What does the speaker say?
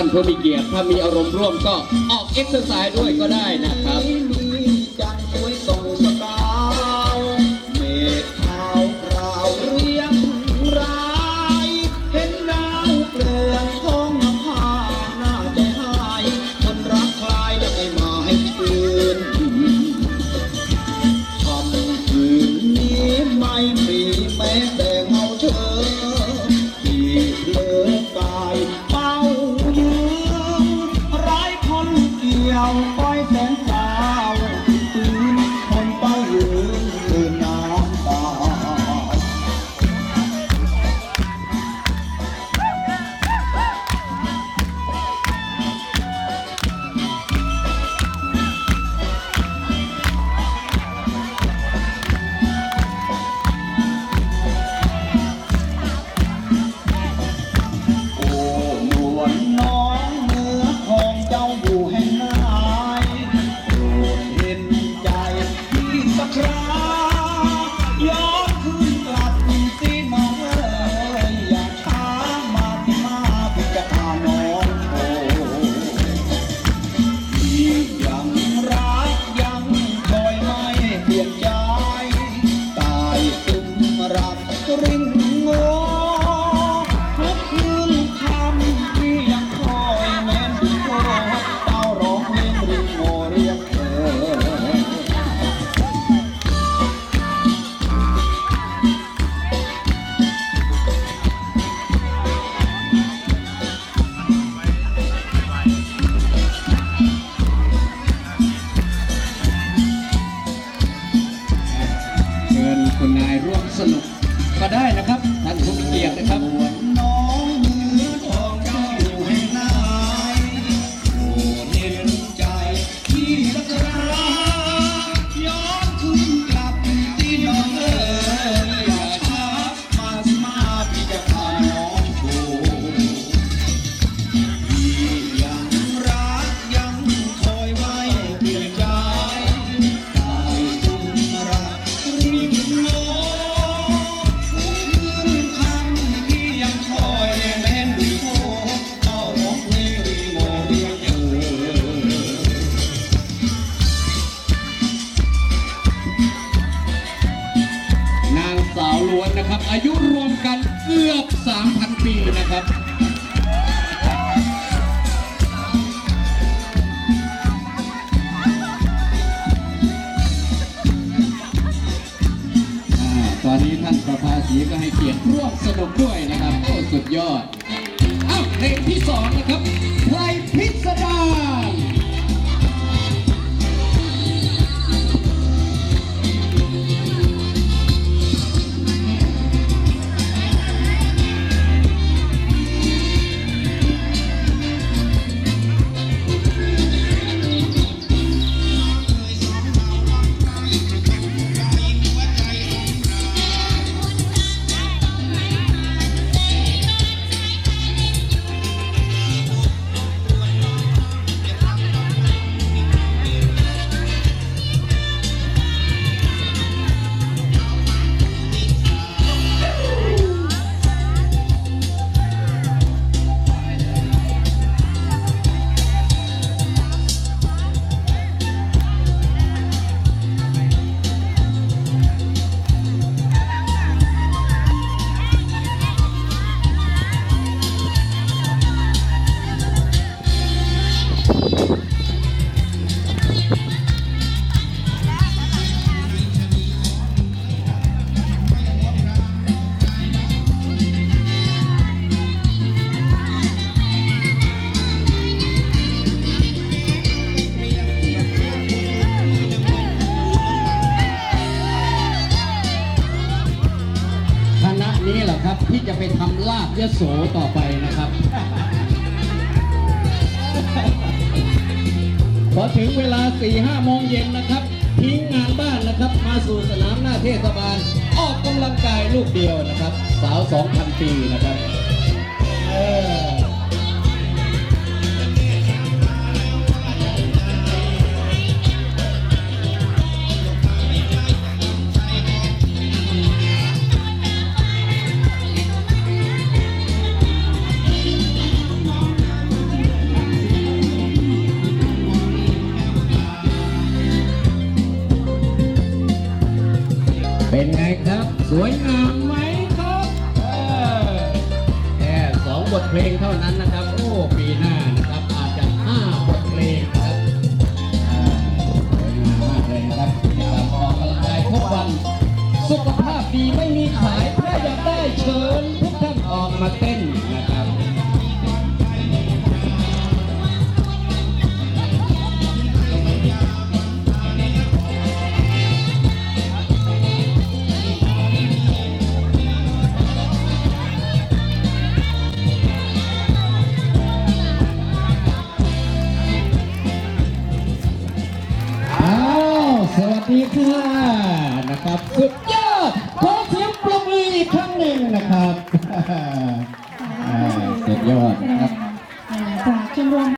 านผู้มีเกียรติถ้ามีอารมณ์ร่วมก็ออกเอ็กซ์ไซส์ด้วยก็ได้นะครับ เสนุกก็ได้นะครับท่านผู้มีเกียรตินะครับ อายุรวมกันเกือบ 3,000 ปีนะครับตอนนี้ท่านประภาสีก็ให้เกียรติร่วมสนุกด้วยนะครับโอ้สุดยอด เอ้าเพลงที่สองนะครับไพรพิสดา ไปทำลาบยโสต่อไปนะครับ พอถึงเวลา4ี่ห้าโมงเย็นนะครับ ทิ้งงานบ้านนะครับ มาสู่สนามหน้าเทศบาล ออกกำลังกายลูกเดียวนะครับ สาว 2,000 ปีนะครับ เป็นไงครับ สวยงามไหมครับแค่สองบทเพลงเท่านั้นนะครับ โอ้ปีหน้านะครับอาจจะห้าบทเพลงครับสวยงามมากเลยนะครับเราออกกำลังกายทุกวัน สุขภาพดีไม่มีขายถ้าอยากได้เชิญทุกท่านออกมาเต้น สวัสดีค่ะนะครับ สุดยอดขอเสียงปรบมืออีกครั้งหนึ่งนะครับอ่าสุดยอดนะครับ จากชมรม